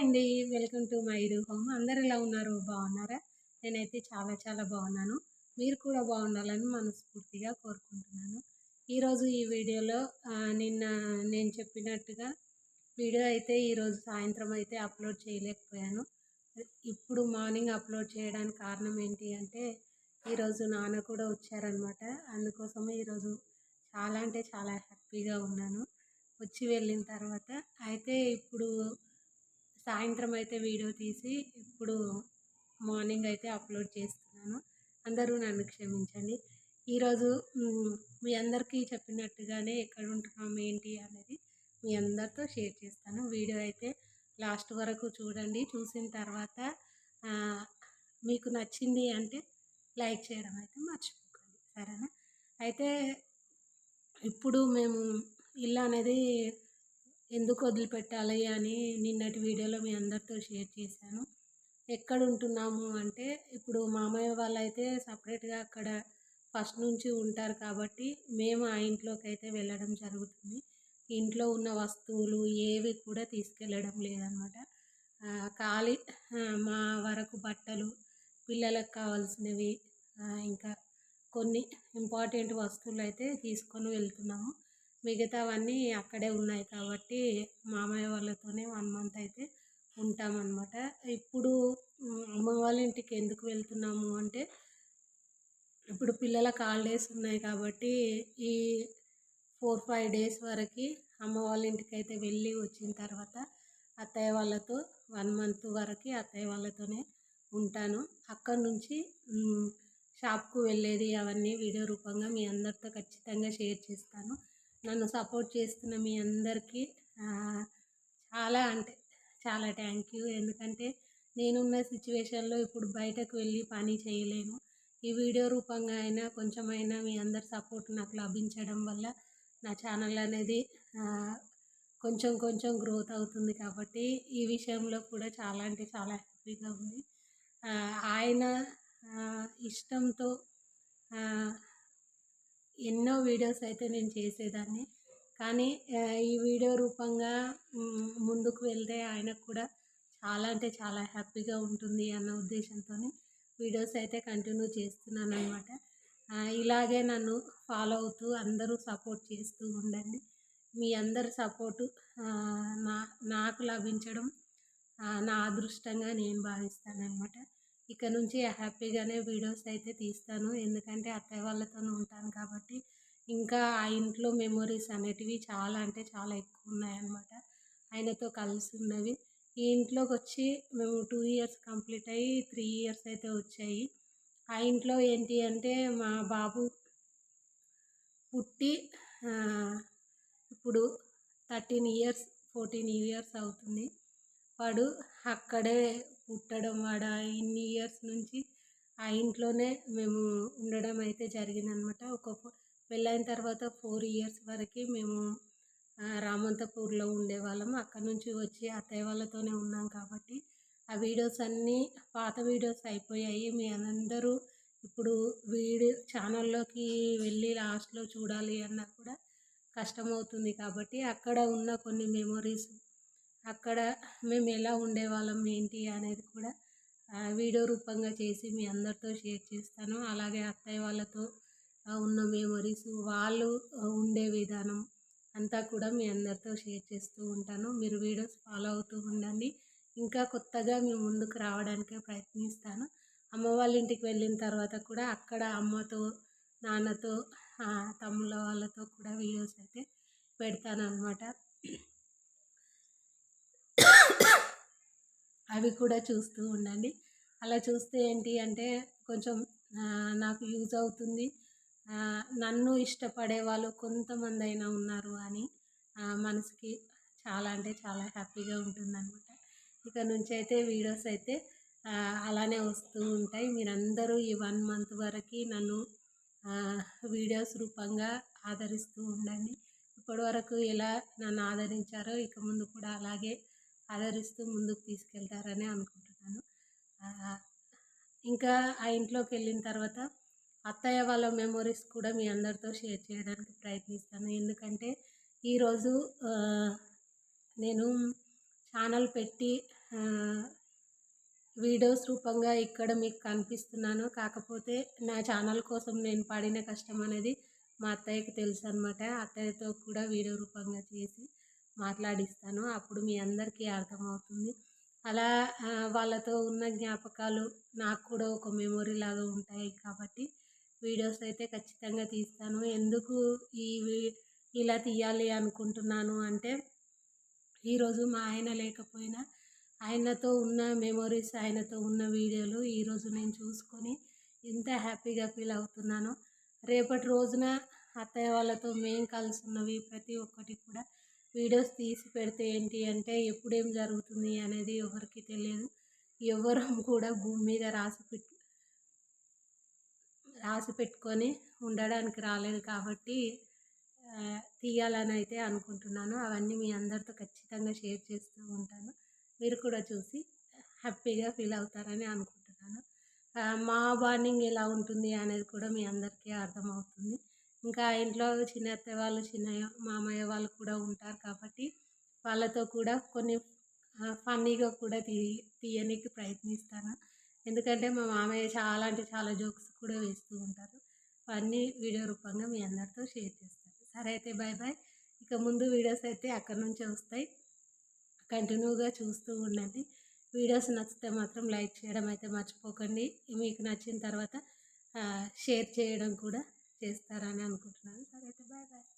అండి. Welcome to my home. అందరు ఎలా ఉన్నారు? బాగున్నారా? నేనైతే చాలా చాలా బాగున్నాను. మీరు కూడా బాగుండాలని మనస్ఫూర్తిగా కోరుకుంటున్నాను. ఈరోజు ఈ వీడియోలో నిన్న నేను చెప్పినట్టుగా వీడియో అయితే ఈరోజు సాయంత్రం అయితే అప్లోడ్ చేయలేకపోయాను. ఇప్పుడు మార్నింగ్ అప్లోడ్ చేయడానికి కారణం ఏంటి అంటే ఈరోజు నాన్న కూడా వచ్చారనమాట. అందుకోసమే ఈరోజు చాలా అంటే చాలా హ్యాపీగా ఉన్నాను. వచ్చి వెళ్ళిన తర్వాత అయితే ఇప్పుడు సాయంత్రం అయితే వీడియో తీసి ఇప్పుడు మార్నింగ్ అయితే అప్లోడ్ చేస్తున్నాను. అందరూ నన్ను క్షమించండి. ఈరోజు మీ అందరికీ చెప్పినట్టుగానే ఎక్కడ ఉంటున్నాం ఏంటి అనేది మీ అందరితో షేర్ చేస్తాను. వీడియో అయితే లాస్ట్ వరకు చూడండి. చూసిన తర్వాత మీకు నచ్చింది అంటే లైక్ చేయడం అయితే మర్చిపోకండి. సరేనా? అయితే ఇప్పుడు మేము ఇల్లు అనేది ఎందుకు వదిలిపెట్టాలి అని నిన్నటి వీడియోలో మీ అందరితో షేర్ చేశాను. ఎక్కడ ఉంటున్నాము అంటే ఇప్పుడు మామయ్య వాళ్ళు అయితే సపరేట్గా అక్కడ ఫస్ట్ నుంచి ఉంటారు కాబట్టి మేము ఆ ఇంట్లోకి అయితే వెళ్ళడం జరుగుతుంది. ఇంట్లో ఉన్న వస్తువులు ఏవి కూడా తీసుకెళ్ళడం లేదనమాట. ఖాళీ మా వరకు బట్టలు పిల్లలకు కావాల్సినవి ఇంకా కొన్ని ఇంపార్టెంట్ వస్తువులు అయితే తీసుకొని వెళ్తున్నాము. మిగతావన్నీ అక్కడే ఉన్నాయి కాబట్టి మామయ్య వాళ్ళతోనే వన్ మంత్ అయితే ఉంటామన్నమాట. ఇప్పుడు అమ్మ వాళ్ళ ఇంటికి ఎందుకు వెళ్తున్నాము అంటే ఇప్పుడు పిల్లలకు హాలిడేస్ ఉన్నాయి కాబట్టి ఈ ఫోర్ ఫైవ్ డేస్ వరకు అమ్మ వాళ్ళ ఇంటికి అయితే వెళ్ళి వచ్చిన తర్వాత అత్తయ్య వాళ్ళతో వన్ మంత్ వరకు అత్తయ్య వాళ్ళతోనే ఉంటాను. అక్కడి నుంచి షాప్కు వెళ్ళేది అవన్నీ వీడియో రూపంగా మీ అందరితో ఖచ్చితంగా షేర్ చేస్తాను. నన్ను సపోర్ట్ చేస్తున్న మీ అందరికీ చాలా అంటే చాలా థ్యాంక్ యూ. ఎందుకంటే నేనున్న సిచ్యువేషన్లో ఇప్పుడు బయటకు వెళ్ళి పని చేయలేను. ఈ వీడియో రూపంగా అయినా కొంచెమైనా మీ అందరి సపోర్ట్ నాకు లభించడం వల్ల నా ఛానల్ అనేది కొంచెం కొంచెం గ్రోత్ అవుతుంది కాబట్టి ఈ విషయంలో కూడా చాలా అంటే చాలా హ్యాపీగా ఉంది. ఆయన ఇష్టంతో ఎన్నో వీడియోస్ అయితే నేను చేసేదాన్ని. కానీ ఈ వీడియో రూపంగా ముందుకు వెళ్తే ఆయనకు కూడా చాలా అంటే చాలా హ్యాపీగా ఉంటుంది అన్న ఉద్దేశంతో వీడియోస్ అయితే కంటిన్యూ చేస్తున్నాను అనమాట ఇలాగే నన్ను ఫాలో అవుతూ అందరూ సపోర్ట్ చేస్తూ ఉండండి. మీ అందరి సపోర్టు నా నాకు లభించడం నా అదృష్టంగా నేను భావిస్తాను అనమాట ఇక నుంచి హ్యాపీగానే వీడియోస్ అయితే తీస్తాను. ఎందుకంటే అత్తయ్య వాళ్ళతో ఉంటాను కాబట్టి ఇంకా ఆ ఇంట్లో మెమొరీస్ అనేటివి చాలా అంటే చాలా ఎక్కువ ఉన్నాయన్నమాట. ఆయనతో కలిసి ఉన్నవి. ఈ ఇంట్లోకి వచ్చి మేము టూ ఇయర్స్ కంప్లీట్ అయ్యి త్రీ ఇయర్స్ అయితే వచ్చాయి. ఆ ఇంట్లో ఏంటి అంటే మా బాబు పుట్టి ఇప్పుడు థర్టీన్ ఇయర్స్ ఫోర్టీన్ ఇయర్స్ అవుతుంది. వాడు అక్కడే పుట్టడం వాడ ఇన్ని ఇయర్స్ నుంచి ఆ ఇంట్లోనే మేము ఉండడం అయితే జరిగిందనమాట. ఒక పెళ్ళైన తర్వాత ఫోర్ ఇయర్స్ వరకు మేము రామంతపూర్లో ఉండేవాళ్ళం. అక్కడ నుంచి వచ్చి అత్తయ్య వాళ్ళతోనే ఉన్నాం కాబట్టి ఆ వీడియోస్ అన్నీ పాత వీడియోస్ అయిపోయాయి. మీ అందరూ ఇప్పుడు వీడియో ఛానల్లోకి వెళ్ళి లాస్ట్లో చూడాలి అన్నా కూడా కష్టమవుతుంది కాబట్టి అక్కడ ఉన్న కొన్ని మెమొరీస్ అక్కడ మేము ఎలా ఉండేవాళ్ళం ఏంటి అనేది కూడా వీడియో రూపంగా చేసి మీ అందరితో షేర్ చేస్తాను. అలాగే అత్తయ్య వాళ్ళతో ఉన్న మెమొరీస్ వాళ్ళు ఉండే విధానం అంతా కూడా మీ అందరితో షేర్ చేస్తూ ఉంటాను. మీరు వీడియోస్ ఫాలో అవుతూ ఉండండి. ఇంకా కొత్తగా మీ ముందుకు రావడానికే ప్రయత్నిస్తాను. అమ్మ వాళ్ళ ఇంటికి వెళ్ళిన తర్వాత కూడా అక్కడ అమ్మతో నాన్నతో తమ్ముళ్ళ వాళ్ళతో కూడా వీడియోస్ అయితే పెడతాను అనమాట అవి కూడా చూస్తూ ఉండండి. అలా చూస్తే ఏంటి అంటే కొంచెం నాకు యూజ్ అవుతుంది. నన్ను ఇష్టపడే వాళ్ళు కొంతమంది అయినా ఉన్నారు అని మనసుకి చాలా అంటే చాలా హ్యాపీగా ఉంటుందన్నమాట. ఇక నుంచి అయితే వీడియోస్ అయితే అలానే వస్తూ ఉంటాయి. మీరందరూ ఈ వన్ మంత్ వరకు నన్ను వీడియోస్ రూపంగా ఆదరిస్తూ ఉండండి. ఇప్పటి వరకు ఎలా నన్ను ఆదరించారో ఇక ముందు కూడా అలాగే ఆదరిస్తూ ముందుకు తీసుకెళ్తారని అనుకుంటున్నాను. ఇంకా ఆ ఇంట్లోకి వెళ్ళిన తర్వాత అత్తయ్య వాళ్ళ మెమొరీస్ కూడా మీ అందరితో షేర్ చేయడానికి ప్రయత్నిస్తాను. ఎందుకంటే ఈరోజు నేను ఛానల్ పెట్టి వీడియోస్ రూపంగా ఇక్కడ మీకు కనిపిస్తున్నాను. కాకపోతే నా ఛానల్ కోసం నేను పడిన కష్టం అనేది మా అత్తయ్యకి తెలుసు అనమాట అత్తయ్యతో కూడా వీడియో రూపంగా చేసి మాట్లాడిస్తాను. అప్పుడు మీ అందరికీ అర్థమవుతుంది. అలా వాళ్ళతో ఉన్న జ్ఞాపకాలు నాకు కూడా ఒక మెమొరీ లాగా ఉంటాయి కాబట్టి వీడియోస్ అయితే ఖచ్చితంగా తీస్తాను. ఎందుకు ఈ ఇలా తీయాలి అనుకుంటున్నాను అంటే ఈరోజు మా ఆయన లేకపోయినా ఆయనతో ఉన్న మెమొరీస్ ఆయనతో ఉన్న వీడియోలు ఈరోజు నేను చూసుకొని ఎంత హ్యాపీగా ఫీల్ అవుతున్నాను. రేపటి రోజున అత్తయ్య వాళ్ళతో మేము కలిసి ఉన్నవి ప్రతి ఒక్కటి కూడా వీడియోస్ తీసి పెడితే ఏంటి అంటే ఎప్పుడేం జరుగుతుంది అనేది ఎవరికి తెలియదు. ఎవరు కూడా భూమి మీద రాసి పెట్టు రాసి పెట్టుకొని ఉండడానికి రాలేదు కాబట్టి తీయాలని అయితే అనుకుంటున్నాను. అవన్నీ మీ అందరితో ఖచ్చితంగా షేర్ చేస్తూ ఉంటాను. మీరు కూడా చూసి హ్యాపీగా ఫీల్ అవుతారని అనుకుంటున్నాను. మా బాండింగ్ ఎలా ఉంటుంది అనేది కూడా మీ అందరికీ అర్థమవుతుంది. ఇంకా ఇంట్లో చిన్న అత్తయ్య వాళ్ళు చిన్నయ్య మామయ్య వాళ్ళు కూడా ఉంటారు కాబట్టి వాళ్ళతో కూడా కొన్ని ఫన్నీగా కూడా తీ తీయనీకి ప్రయత్నిస్తాను. ఎందుకంటే మా మామయ్య చాలా అంటే చాలా జోక్స్ కూడా వేస్తూ ఉంటారు. అవన్నీ వీడియో రూపంగా మీ అందరితో షేర్ చేస్తాను. సరే అయితే బాయ్ బాయ్ ఇక ముందు వీడియోస్ అయితే అక్కడి నుంచే వస్తాయి. కంటిన్యూగా చూస్తూ ఉండండి. వీడియోస్ నచ్చితే మాత్రం లైక్ చేయడం అయితే మర్చిపోకండి. మీకు నచ్చిన తర్వాత షేర్ చేయడం కూడా చేస్తారని అనుకుంటున్నాను. సరే అయితే బాయ్ బాయ్.